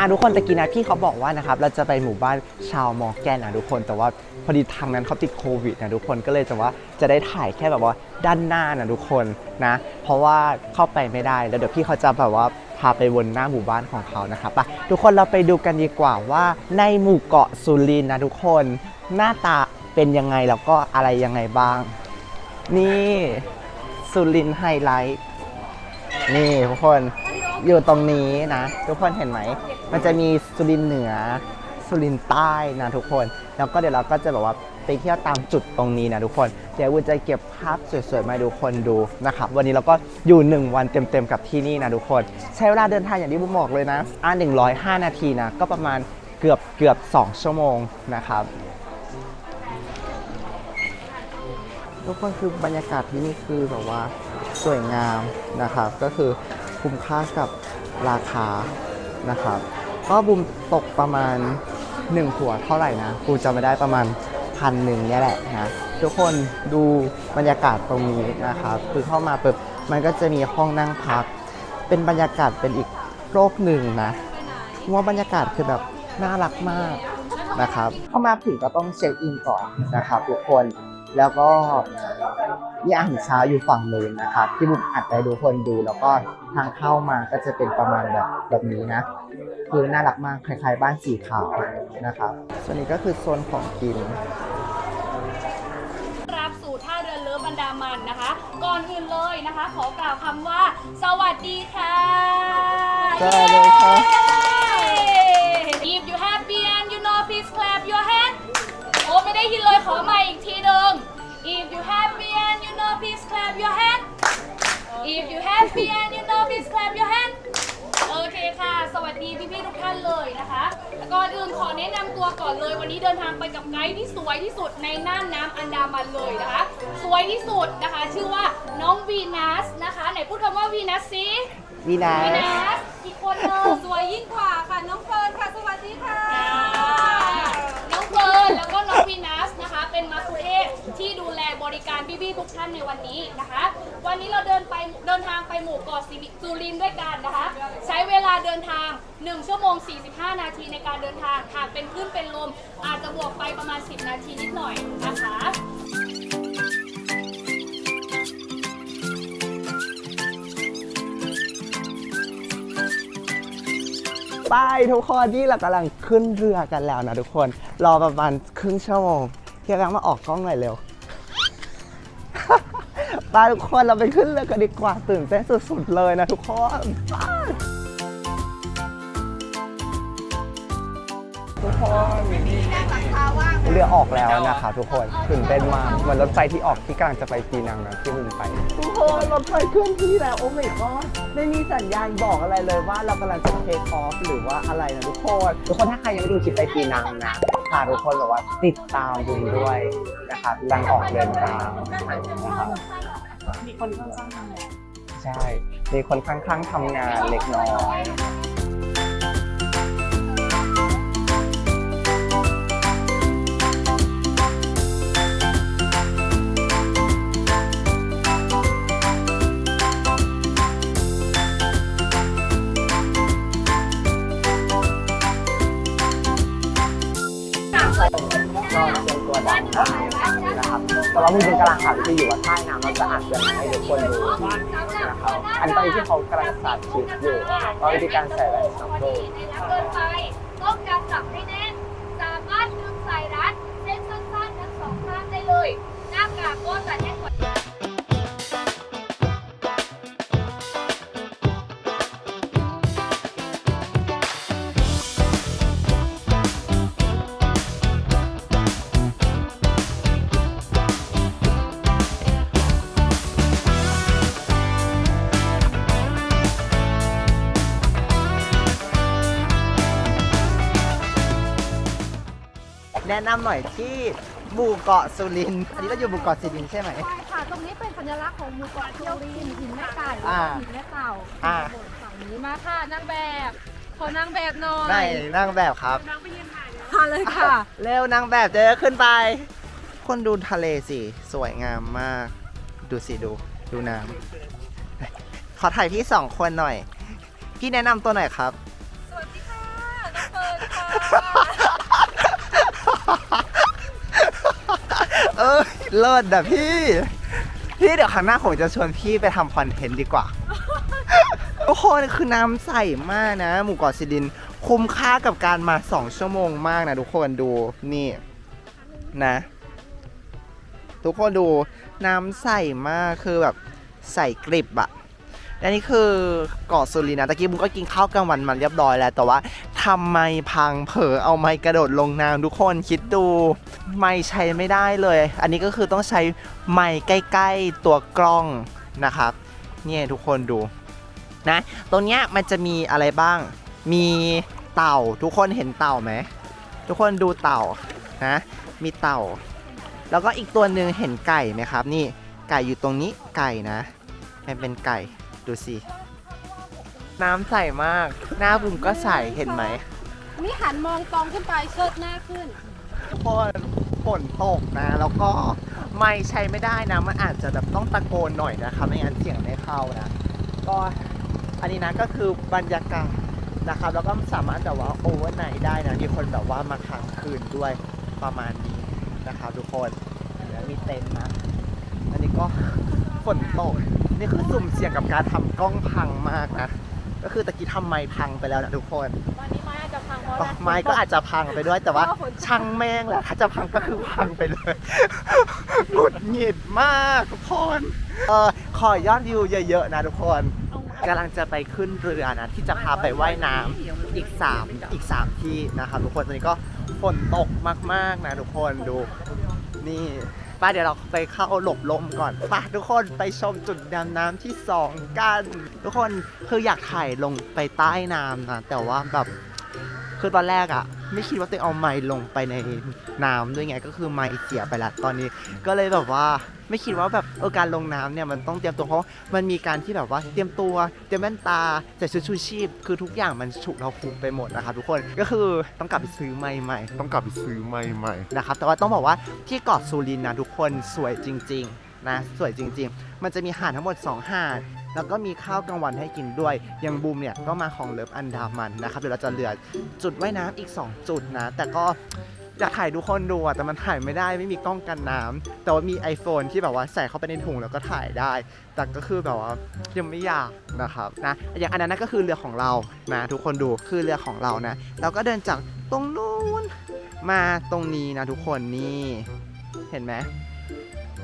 อะทุกคนตะกี้นะพี่เขาบอกว่านะครับเราจะไปหมู่บ้านชาวมอร์แกนนะทุกคนแต่ว่าพอดีทางนั้นเขาติดโควิดนะทุกคนก็เลยจะว่าจะได้ถ่ายแค่แบบว่าด้านหน้านะทุกคนนะ เพราะว่าเข้าไปไม่ได้แล้วเดี๋ยวพี่เขาจะแบบว่าพาไปวนหน้าหมู่บ้านของเขานะครับไปทุกคนเราไปดูกันดีกว่าว่าในหมู่เกาะสุรินทร์นะทุกคนหน้าตาเป็นยังไงแล้วก็อะไรยังไงบ้าง นี่สุรินทร์ไฮไลท์นี่ทุกคน อยู่ตรงนี้นะ ทุกคนเห็นไหม มันจะมีสุรินเหนือ สุรินใต้นะทุกคน แล้วก็เดี๋ยวเราก็จะแบบว่าไปเที่ยวตามจุดตรงนี้นะทุกคน เดี๋ยววุ้นจะเก็บภาพสวยๆมาให้ทุกคนดูนะครับ วันนี้เราก็อยู่ 1 วันเต็มๆกับที่นี่นะทุกคน ใช้เวลาเดินทางอย่างที่บุ้มบอกเลยนะ อ่า105 นาทีนะ ก็ประมาณเกือบเกือบ2ชั่วโมงนะครับทุกคนคือบรรยากาศที่นี่คือแบบว่าสวยงามนะครับ ก็คือ คุ้มค่ากับราคานะครับ ก็บุมตกประมาณ 1 หัวเท่าไหร่นะกูจำไม่ได้ประมาณพันหนึ่งเนี่ยแหละนะทุกคนดูบรรยากาศตรงนี้นะครับ คือเข้ามาปุ๊บมันก็จะมีห้องนั่งพัก เป็นบรรยากาศเป็นอีกโลกหนึ่งนะว่าบรรยากาศคือแบบน่ารักมากนะครับเข้ามาถึงก็ต้องเช็คอินก่อนนะครับทุกคนแล้วก็ มีอาหารเช้าอยู่ฝั่งนู้นนะครับที่บุมอัดให้ทุกคนดู แล้วก็ทางเข้ามาก็จะเป็นประมาณแบบแบบนี้นะ คือน่ารักมากคล้ายๆ บ้านสีขาวนะครับส่วนนี้ก็คือโซนของกินรับสู่ท่าเรือเลิฟอันดามันนะคะ ก่อนอื่นเลยนะคะ ขอกล่าวคำว่า สวัสดีค่ะสวัสดีครับเย้ If you happy and you know please clap your hand โอ้ไม่ได้ยินเลยขอใหม่อีกทีหนึ่ง If you happy and you know please clap your hand If you happy and you know please clap your hand โอเคค่ะ สวัสดีพี่ๆทุกท่านเลยนะคะ ก่อนอื่นขอแนะนำตัวก่อนเลย วันนี้เดินทางไปกับไกด์ที่สวยที่สุดในน่านน้ำอันดามันเลยนะคะ สวยที่สุดนะคะ ชื่อว่าน้องวีนัสนะคะ ไหนพูดคำว่าวีนัสซิวีนาวีสนัสอีกคนหนึง สวยยิ่งกว่าค่ะน้องเฟิร์นค่ะ สวัสดีค่ะ อ่าน้องเฟิร์นแล้วก็น้องวีนัสนะคะ เป็นมาคุเทศที่ดูแลบริการ พี่ๆทุกท่านในวันนี้นะคะ วันนี้เราเดินไปเดินทางไปหมู่เกาะสิริสุรินทร์ด้วยกันนะคะ ใช้เวลาเดินทาง 1 ชั่วโมง 45 นาทีในการเดินทางหากเป็นขึ้นเป็นลม อาจจะบวกไปประมาณ 10 นาทีนิดหน่อยนะคะไปทุกคนที่เรากำลังขึ้นเรือกันแล้วนะทุกคน รอประมาณครึ่งชั่วโมงเที่ยงมาออกกล้องหน่อยเร็ว ไปทุกคนเราไปขึ้นเรือกันดีกว่าตื่นเต้นสุดๆเลยนะทุกคนไปทุกคนเรือออกแล้วนะคะทุกคนตื่นเต้นมากเหมือนรถไฟที่ออกที่กำลังจะไปปีนังนะที่มึงไป ทุกคนรถไฟเคลื่อนที่แล้วโอ้ไม่ก็ไม่มีสัญญาณบอกอะไรเลยว่าเรากำลังจะเทคออฟหรือว่าอะไรนะทุกคนทุกคนถ้าใครยังไม่ดูคลิปไปปีนังนะฝากทุกคนแบบว่าติดตามดูด้วยนะครับกำลังออกเดินทางนะครับ มีคนข้างๆทำงาน ใช่ มีคนข้างๆทำงานเล็กน้อย กำลังสาดฉีดอยู่ว่าวิธีการใส่แหวนสองลูก นะนำหน่อยที่หมู่เกาะสุรินทร์อันนี้เราอยู่หมู่เกาะสุรินทร์ใช่ไหม ใช่ค่ะ ตรงนี้เป็นสัญลักษณ์ของหมู่เกาะเที่ยวรินหินแม่ไก่อ่าหินแม่เต่าอ่าฝั่งนี้มาค่ะนางแบบ ขอนางแบบหน่อยได้นั่งแบบครับมาเลยค่ะ เร็วนางแบบจะได้ขึ้นไป คนดูทะเลสิ สวยงามมาก ดูสิดู ดูน้ำ ขอถ่ายพี่สองคนหน่อย พี่แนะนำตัวหน่อยครับ สวัสดีค่ะเอ้ยเลิศอะพี่ พี่เดี๋ยวครั้งหน้าผมจะชวนพี่ไปทำคอนเทนต์ดีกว่า ทุกคนคือน้ำใสมากนะ หมู่เกาะซิลิน คุ้มค่ากับการมา 2 ชั่วโมงมากนะ ทุกคนดูนี่นะ ทุกคนดูน้ำใสมากคือแบบใสกริบอะ และนี่คือเกาะสุรินทร์นะตะกี้บุ้งก็กินข้าวกลางวันมันเรียบร้อยแล้ว แต่ว่าทำไมพังเผลอเอาไม้กระโดดลงน้ำทุกคนคิดดู ไม่ใช้ไม่ได้เลย อันนี้ก็คือต้องใช้ไม้ใกล้ ๆ ตัวกล้องนะครับเนี่ยทุกคนดูนะตรงเนี้ยมันจะมีอะไรบ้าง มีเต่าทุกคนเห็นเต่าไหมทุกคนดูเต่านะมีเต่า แล้วก็อีกตัวหนึ่งเห็นไก่ไหมครับ นี่ไก่อยู่ตรงนี้ไก่นะมันเป็นไก่ ดูสิ น้ำใสมาก หน้าบุมก็ใส เห็นไหม นี่หันมองตรงขึ้นไปเชิดหน้าขึ้น ทุกคนฝนตกนะ แล้วก็ไม่ใช้ไม่ได้นะ มันอาจจะแบบต้องตะโกนหน่อยนะครับไม่งั้นเสียงไม่เข้านะ ก็อันนี้นะก็คือบรรยากาศนะครับ แล้วก็สามารถแบบว่าโอเวอร์ไนท์ได้นะมีคนแบบว่ามาค้างคืนด้วยประมาณนี้นะครับทุกคนแล้วมีเต็นท์นะ อันนี้ก็ฝนตก นี่คือสุ่มเสี่ยงกับการทำกล้องพังมากนะ ก็คือตะกี้ทำไม้พังไปแล้วนะทุกคนตอนนี้ไม้อาจจะพังเพราะก็อะไรไม้ก็อาจจะพังไปด้วยแต่ว่าเพราะฝนตกช่างแม่งแหละถ้าจะพังก็คือพังไปเลยหงุดหงิดมากทุกคนเออขอยอดวิวเยอะๆนะทุกคนกำลังจะไปขึ้นเรือนะที่จะพาไปว่ายน้ำอีก3อีก3ที่นะครับทุกคนตอนนี้ก็ฝนตกมากๆนะทุกคนดูนี่ ป้าเดี๋ยวเราไปเข้าหลบลมก่อนป้าทุกคนไปชมจุดดำน้ำที่ 2 กัน ทุกคนคืออยากถ่ายลงไปใต้น้ำนะแต่ว่าแบบ คือตอนแรกอะไม่คิดว่าตัวเองเอาไม้ลงไปในน้ำด้วยไงก็คือไม้เสียไปละตอนนี้ ก็เลยแบบว่าไม่คิดว่าแบบเออการลงน้ำเนี่ยมันต้องเตรียมตัวเพราะมันมีการที่แบบว่าเตรียมตัวเตรียมแว่นตาใส่ชุดชูชีพ คือทุกอย่างมันฉุกเราคุมไปหมดนะครับทุกคนก็คือต้องกลับไปซื้อไม้ใหม่ต้องกลับไปซื้อใหม่นะครับแต่ว่าต้องบอกว่าที่เกาะซูรินทร์นะทุกคนสวยจริง ๆ นะสวยจริง ๆ มันจะมีหาดทั้งหมด 2 หาด แล้วก็มีข้าวกลางวันให้กินด้วยอยังบูมเนี่ยก็มาของเลิฟอันดามันนะครับเดี๋ยวเราจะเหลือจุดว่ายน้ำอีก 2 จุดนะ แต่ก็อยากถ่ายทุกคนดูอะแต่มันถ่ายไม่ได้ไม่มีกล้องกันน้ำแต่ว่ามี iPhone ที่แบบว่าใส่เข้าไปในถุงแล้วก็ถ่ายได้ แต่ก็คือแบบว่ายังไม่อยากนะครับนะอย่างอันนั้นนะก็คือเรือของเรานะทุกคนดูคือเรือของเรานะเราก็เดินจากตรงนู้นมาตรงนี้นะทุกคนนี่เห็นไหม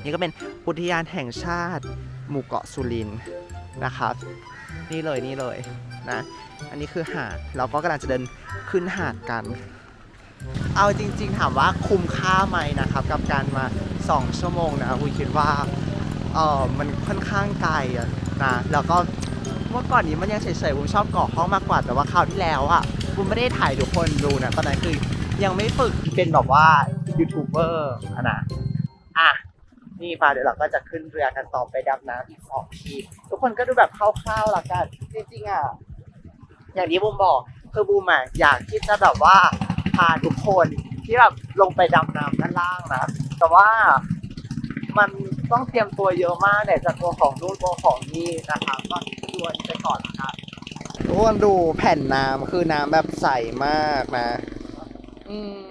นี่ก็เป็นอุทยานแห่งชาติ หมู่เกาะสุรินทร์ นะครับ นี่เลยนี่เลยนะอันนี้คือหาดเราก็กำลังจะเดินขึ้นหาดกัน เอาจริง ๆ ถามว่าคุ้มค่าไหมนะครับ กับการมา 2 ชั่วโมงนะคุยคิดว่าเออมันค่อนข้างไกลอะนะแล้วก็เมื่อก่อนนี้มันยังเฉยๆผมชอบเกาะห้องมากกว่าแต่ว่าคราวที่แล้วอะผมไม่ได้ถ่ายทุกคนดูนะตอนนั้นคือยังไม่ฝึกเป็นแบบว่ายูทูบเบอร์อะนะอะ นี่ฟ้าเดี๋ยวเราก็จะขึ้นเรือกันต่อไปดำน้ำอีกสองทีทุกคนก็ดูแบบคร่าวๆละกันจริงๆอะอย่างที่บูมบอกคือบูมอะอยากที่จะแบบว่าพาทุกคนที่แบบลงไปดำน้ำด้านล่างนะแต่ว่ามันต้องเตรียมตัวเยอะมากเนี่ยจากตัวของนู่นตัวของนี่นะครับก็ชวนไปก่อนนะครับทุกคนดูแผ่นน้ำคือน้ำแบบใสมากนะ อืม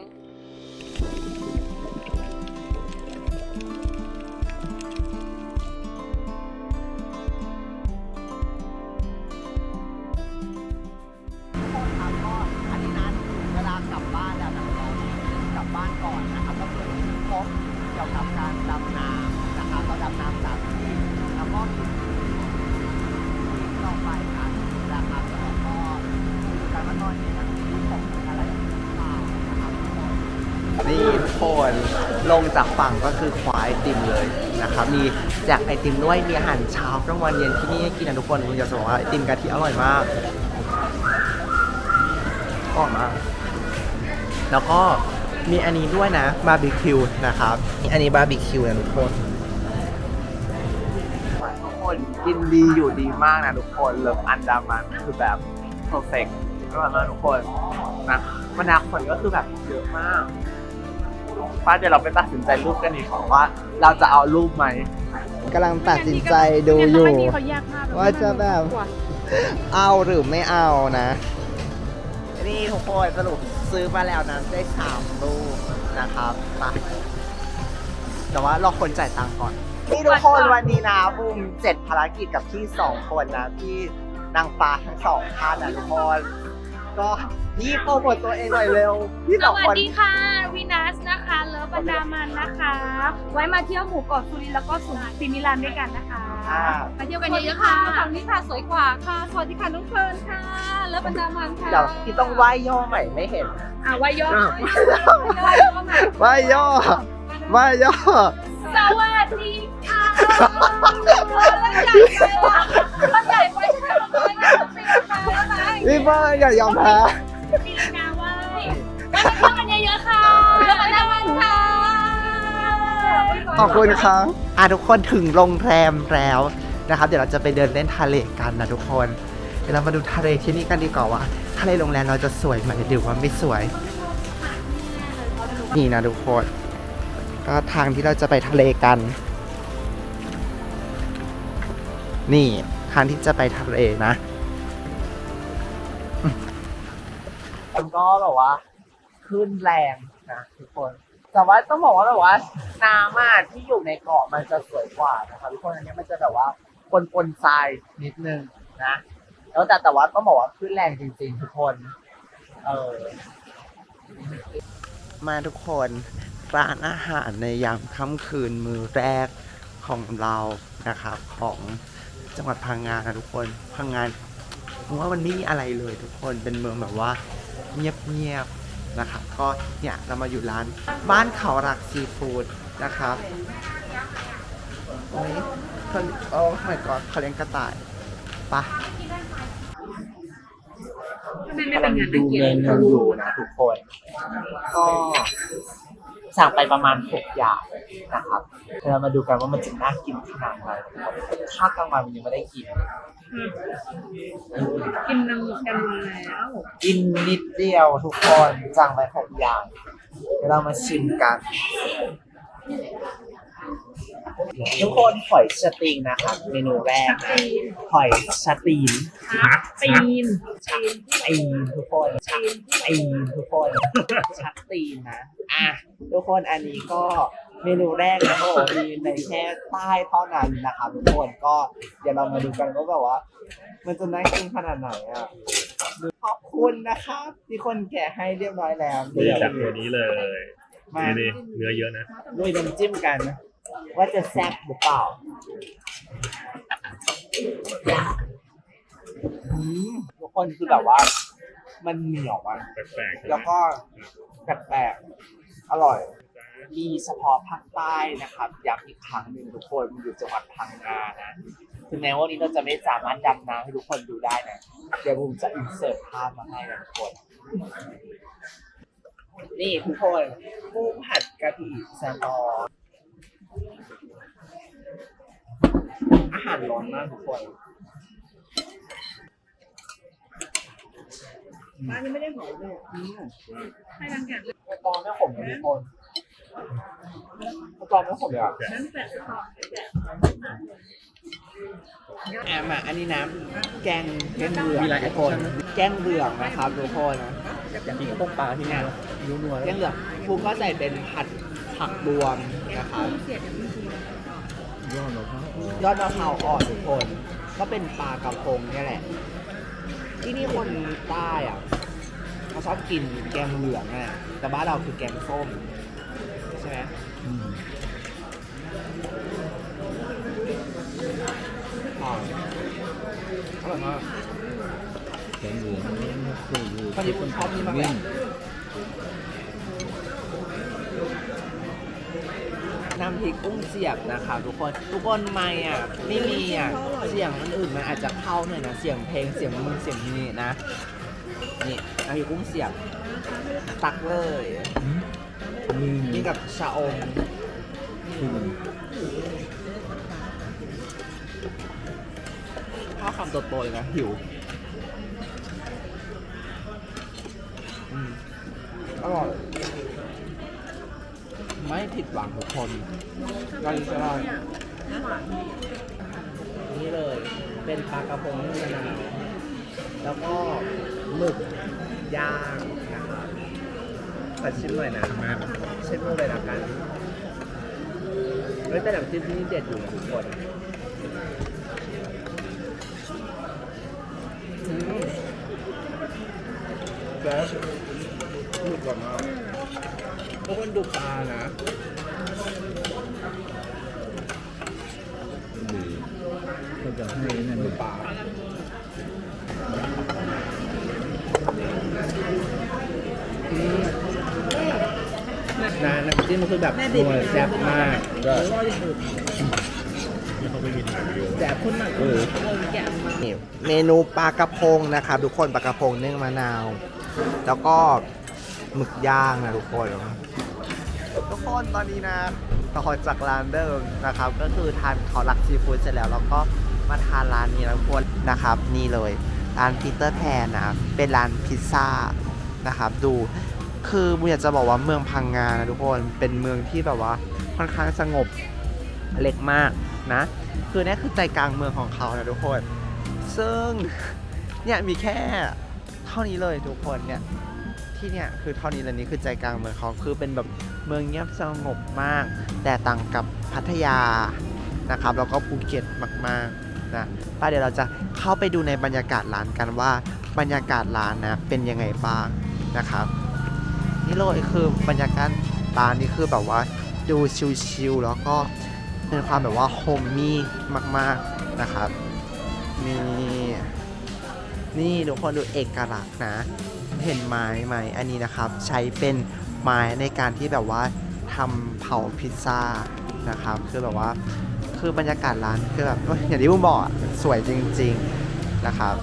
ดำน้ำนะครับเราดำน้ำสามที่แล้วก็มีที่เราไปกันนะครับแล้วก็ดูกันว่าตอนนี้มันมีของอะไรหรือเปล่านะครับทุกคนนี่ทุกคนลงจากฝั่งก็คือควายติมเลยนะครับมีแจกไอติมด้วยมีอาหารเช้ากลางวันเย็นที่นี่ให้กินนะทุกคนคุณจะบอกว่าไอติมกะทิอร่อยมากออมาแล้วก็ มีอันนี้ด้วยนะบาร์บีคิวนะครับอันนี้บาร์บีคิวนะทุกคนทุกคนกินดีอยู่ดีมากนะทุกคนเลิฟอันดามันคือแบบเพอร์เฟกต์มากเลยทุกคนนะบรรดาคนก็คือแบบเยอะมากป้าเดี๋ยวเราไปตัดสินใจรูปกันอีกของว่า เราจะเอารูปไหมกำลังตัดสินใจดูอยู่เขายากมากว่าจะแบบเอาหรือไม่เอานะ นี่ทุกคนสรุป ซื้อมาแล้วนะได้สามลูกนะครับไปแต่ว่าเราคนจ่ายตังค์ก่อนนี่ทุกคนวันนี้นะบูมเจ็ดภารกิจกับพี่สองคนนะพี่นางฟ้าทั้งสองท่านนะทุกคนก็นี่โปรโมทตัวเองหน่อยเร็วพี่สสองวัสคน ดีค่ะวีนัสนะคะเลิฟบรรดามันนะคะ ไว้มาเที่ยวหมู่เกาะสุรินทร์แล้วก็สุนซิมิลานด้วยกันนะคะ อ่ามาเที่ยวกันเยอะๆค่ะฝั่งนี้ค่ะสวยกว่าค่ะสวัสดีค่ะน้องเฟิร์นค่ะเลิฟบรรดามันค่ะเดี๋ยวพี่ต้องไหว้ย่อใหม่ไม่เห็นอะไว้ย่ออ้าวไว้ย่อมาไหว้ย่อไหว้ย่อสวัสดีค่ะมันใหญ่ไปใช่ไหมมันใหญ่ไปใช่ไหมมันใหญ่ไปใช่ไหมพี่เบิร์ดอย่ายอมแพ้ปีนาไหว้ ขอบคุณครับอะทุกคนถึงโรงแรมแล้วนะครับ เดี๋ยวเราจะไปเดินเล่นทะเลกันนะทุกคน เดี๋ยวเรามาดูทะเลที่นี่กันดีกว่าว่าทะเลโรงแรมเราจะสวยไหมหรือว่าไม่สวย นี่นะทุกคนก็ทางที่เราจะไปทะเลกัน นี่ทางที่จะไปทะเลนะมันก็แบบว่าขึ้นแรงนะทุกคน แต่ว่าต้องบอกว่าแบบว่าน้ำอะที่อยู่ในเกาะมันจะสวยกว่านะครับทุกคนอันนี้มันจะแบบว่าปนปนๆทรายนิดนึงนะ แล้วแต่แต่ว่าต้องบอกว่าขึ้นแรงจริงๆทุกคน เออ มาทุกคนร้านอาหารในยามค่ำคืนมือแรกของเรานะครับของจังหวัดพังงานะทุกคนพังงานผมว่ามันไม่มีอะไรเลยทุกคนเป็นเมืองแบบว่า เงียบๆ นะครับก็เนี่ยเรามาอยู่ร้านบ้านเขารักซีฟู้ดนะครับโอ้ยเขาโอ้ my god เขาเลี้ยงกระต่ายไปะกำลังดูเมนูอยู่นะทุกคนก็ สั่งไปประมาณหกอย่างนะครับเดี๋ยวเรามาดูกันว่ามันจะน่ากินขนาดไหนถ้ากลางวันมันยังไม่ได้กิน กินน้ำกันมาแล้วกินนิดเดียวทุกคนสั่งไปหกอย่างเดี๋ยวเรามาชิมกัน ทุกคนหอยสติงนะครับเมนูแรกนะหอยสตีนตีนตีนทุกคนตีนทุกคนชักตีนนะอะทุกคนอันนี้ก็เมนูแรกนะโอ้มีในแค่ใต้เท่านั้นนะครับทุกคนก็เดี๋ยวเรามาดูกันว่าแบบว่า มันจะน่ากินขนาดไหนอะขอบคุณนะครับที่คนแกะให้เรียบร้อยแล้วเลือกจากตัวนี้เลยมานี่นี่เนื้อเยอะนะด้วยน้ำจิ้มกัน ว่าจะแซ่บหรือเปล่าอืมทุกคนคือแบบว่า มันเหนียวอะแปลกๆใช่ไหมแล้วก็แปลกๆอร่อย มีเฉพาะภาคใต้นะครับย้ำอีกครั้งหนึ่งทุกคนมันอยู่จังหวัดพังงานะถึงแม้ว่าวันนี้เราจะไม่สามารถดำน้ำให้ทุกคนดูได้นะเดี๋ยวผมจะอินเสิร์ตภาพมาให้นะทุกคน นี่ทุกคนกุ้งผัดกะปิแซลมอน อาหารร้อนมากทุกคนร้านนี้ไม่ได้หอมเลยอืมให้ดังแก่กระตอนไม่ขมเลยทุกคนกระตอนไม่ขมเลยอะนั่นแปะต่อแอมอะอันนี้น้ำแกงแกงเหลืองทุกคน แกงเหลืองนะครับทุกคนอยากกินต้มปลาที่นี่รู้นัวแกงเหลืองครูก็ใส่เป็นผัด ผักรวมนะครับเสียดอย่างนี้ยอดมะพร้าวอ่อนทุกคน ก็เป็นปลากระพงเนี่ยแหละ ที่นี่คนใต้อะเขาชอบกินแกงเหลืองอะแต่บ้านเราคือแกงส้มใช่ไหมอร่อยอร่อยมากแกงเหลืองคู่อยู่พอดีคุณชอบนี่มากเลย น้ำพริกกุ้งเสียบนะครับทุกคนทุกคนไม่อะไม่มีอะเสียงมันอื่นมันอาจจะเข้าหน่อยนะเสียงเพลงเสียงมึงเสียงนี่นะนี่น้ำพริกกุ้งเสียบตักเลยนี่กับชาอมข้าวคำโตๆเลยนะหิวอร่อย ไม่ผิดหวังทุกคนก็ยิ่งจะอร่อยนี่เลย เป็นปลากระพงนึ่งมะนาวแล้วก็หมึกย่างนะครับอชิมหน่อยนะเช็ดมือเลยละกันเฮ้ยแต่น้ำจิ้มที่นี่เด็ดอยู่นะทุกคนอืมแล้วหลุดก่อนมา กพวกมันดูปลานะดีก็จะให้นั่นดูปลาอืมนะน้ำจิ้มมันคือแบบนัวแซ่บมากก็ที่เขาไม่มีถ่ายวิดีโอแซ่บขึ้นมากเออนี่เมนูปลากระพงนะครับทุกคนปลากระพงนึ่งมะนาว แล้วก็หมึกย่างนะทุกคนทุก คนตอนนี้นะต่อจากร้านเดิมนะครับ ก็คือทานเขาหลักซีฟู้ดเสร็จแล้วแล้วก็มาทานร้านนี้นะทุกคนนะครับ นี่เลยร้านปีเตอร์แพนนะเป็นร้านพิซซ่านะครับ ดูคือบุญอยากจะบอกว่าเมืองพังงานะทุกคนเป็นเมืองที่แบบว่าค่อนข้างสงบเล็กมากนะ คือนี่คือใจกลางเมืองของเขานะทุกคน ซึ่งเนี่ยมีแค่เท่านี้เลยทุกคนเนี่ยที่เนี่ยคือเท่านี้เลยนี่คือใจกลางเมืองเขาคือเป็นแบบ เมืองเงียบสงบมาก แต่ต่างกับพัทยานะครับแล้วก็ภูเก็ตมากๆนะป้าเดี๋ยวเราจะเข้าไปดูในบรรยากาศร้านกันว่าบรรยากาศร้านนะเป็นยังไงบ้างนะครับนี่เลยคือบรรยากาศร้านนี่คือแบบว่าดูชิลๆแล้วก็เป็นความแบบว่าโฮมมี่มากๆนะครับนี่นี่ทุกคนดูเอกลักษณ์นะ เห็นไม้ไหมอันนี้นะครับ ใช้เป็น ไม้ในการที่แบบว่าทำเผาพิซซ่านะครับคือแบบว่าคือบรรยากาศร้านคือแบบอย่างที่บุ้มบอกสวยจริง ๆนะครับ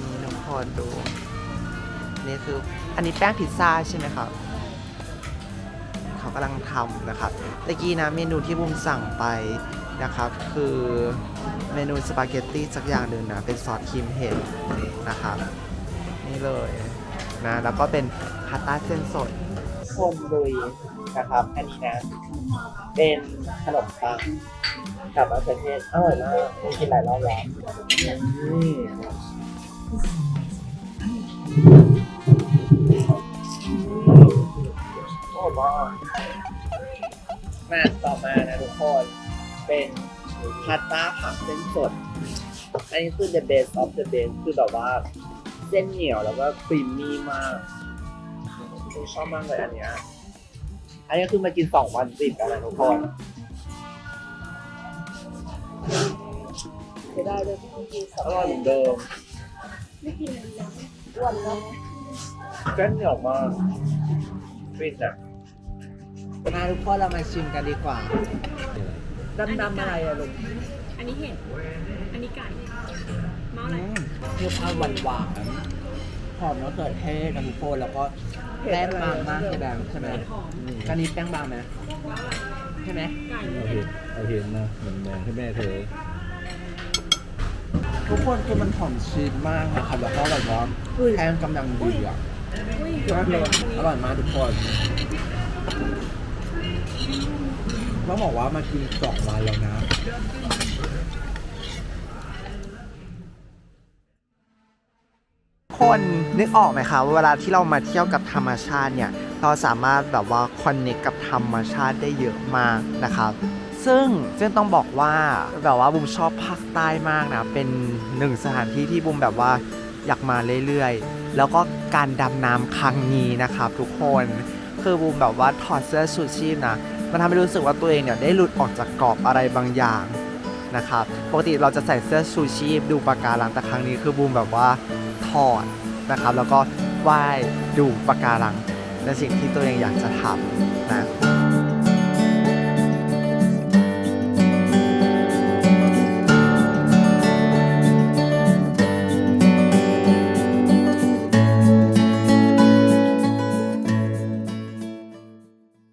นี่ทุกคนดูนี่คืออันนี้แป้งพิซซ่าใช่ไหมครับเขากำลังทำนะครับตะกี้นะเมนูที่บุ้มสั่งไปนะครับ คือเมนูสปาเกตตี้สักอย่างหนึ่งนะเป็นซอสครีมเห็ดนะครับ นี่เลย นะ แล้วก็เป็นพาสต้าเส้นสดคนลุยนะครับ อันนี้นะ เป็นขนมปังกับมะเขือเทศอร่อยมากกินหลายรอบแล้วอืมโอ้บ้ามาต่อมานะทุกคน เป็นพาสต้าผักเส้นสด อันนี้คือ the best of the best คือแบบว่า เส้นเหนียวแล้วก็ครีมมี่มากชอบมากเลยอันเนี้ยอันนี้คือมากินสองวันติดกันนะทุกคนไม่ได้เลยอร่อยเหมือนเดิมไม่กินแล้วอ้วนแล้วเส้นเหนียวมากฟินอะมาทุกคนเรามาชิมกันดีกว่าดำๆอะไรอะลูกอันนี้เห็ด มีความหวานหวานๆหอมมะเขือเทศนะทุกคนแล้วก็แป้งบางมากใช่ไหมใช่ไหมกันนี้แป้งบางไหมใช่ไหมไก่เอาเห็นเอาเห็นนะแบ่งๆให้แม่เธอ ทุกคนคือมันหอมชีสมากนะครับแล้วก็แบบว่าแป้งกำลังดีอะอุ้ยอร่อยมากทุกคนต้องบอกว่ามากินสองวันแล้วนะ คนนึกออกไหมคะว่าเวลาที่เรามาเที่ยวกับธรรมชาติเนี่ยเราสามารถแบบว่าคอนเนคกับธรรมชาติได้เยอะมากนะครับซึ่งซึ่งต้องบอกว่าแบบว่าบุมชอบภาคใต้มากนะเป็นหนึ่งสถานที่ที่บุมแบบว่าอยากมาเรื่อยๆ แล้วก็การดำน้ำครั้งนี้นะครับทุกคนคือบุมแบบว่าถอดเสื้อชูชีพนะมันทำให้รู้สึกว่าตัวเองเนี่ยได้หลุดออกจากกรอบอะไรบางอย่างนะครับปกติเราจะใส่เสื้อชูชีพดูปะการังแต่ครั้งนี้คือบูมแบบว่า ถอดนะครับ แล้วก็ไหว้ดูปะการังในสิ่งที่ตัวเองอยากจะทำนะ